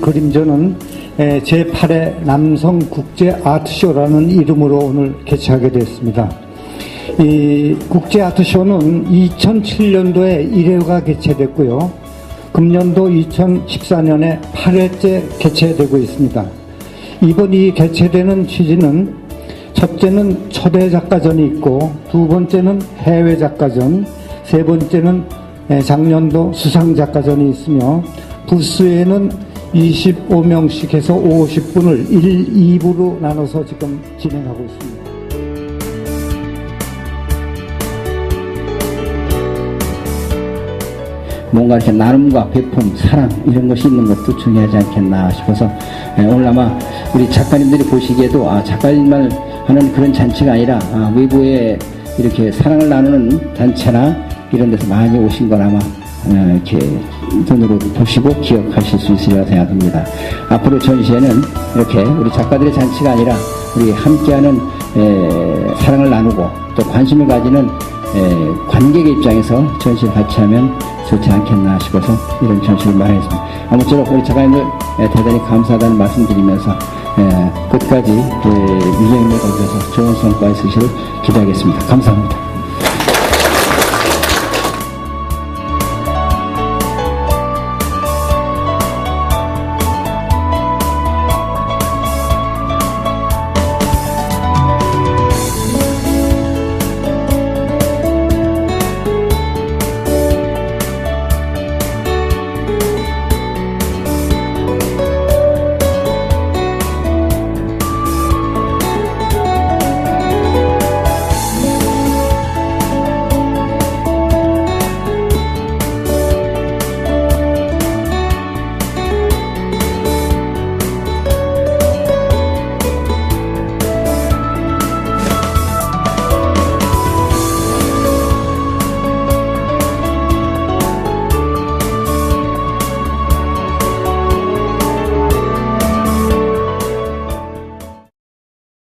그림전은 에, 제8회 남성 국제 아트쇼라는 이름으로 오늘 개최하게 됐습니다. 이 국제 아트쇼는 2007년도에 1회가 개최됐고요. 금년도 2014년에 8회째 개최되고 있습니다. 이번 이 개최되는 취지는 첫째는 초대 작가전이 있고 두 번째는 해외 작가전, 세 번째는 에, 작년도 수상 작가전이 있으며 부스에는 25명씩 해서 50분을 1, 2부로 나눠서 지금 진행하고 있습니다. 뭔가 이렇게 나눔과 배품, 사랑 이런 것이 있는 것도 중요하지 않겠나 싶어서 예, 오늘 아마 우리 작가님들이 보시기에도 아, 작가님만 하는 그런 잔치가 아니라 아, 외부에 이렇게 사랑을 나누는 단체나 이런 데서 많이 오신 건 아마 어, 이렇게 눈으로 보시고 기억하실 수 있으리라 생각합니다. 앞으로 전시회는 이렇게 우리 작가들의 잔치가 아니라 우리 함께하는 에, 사랑을 나누고 또 관심을 가지는 에, 관객의 입장에서 전시를 같이 하면 좋지 않겠나 싶어서 이런 전시를 마련했습니다. 아무쪼록 우리 작가님들 에, 대단히 감사하다는 말씀 드리면서 에, 끝까지 에, 유정님을 건져서 좋은 성과 있으시를 기대하겠습니다. 감사합니다.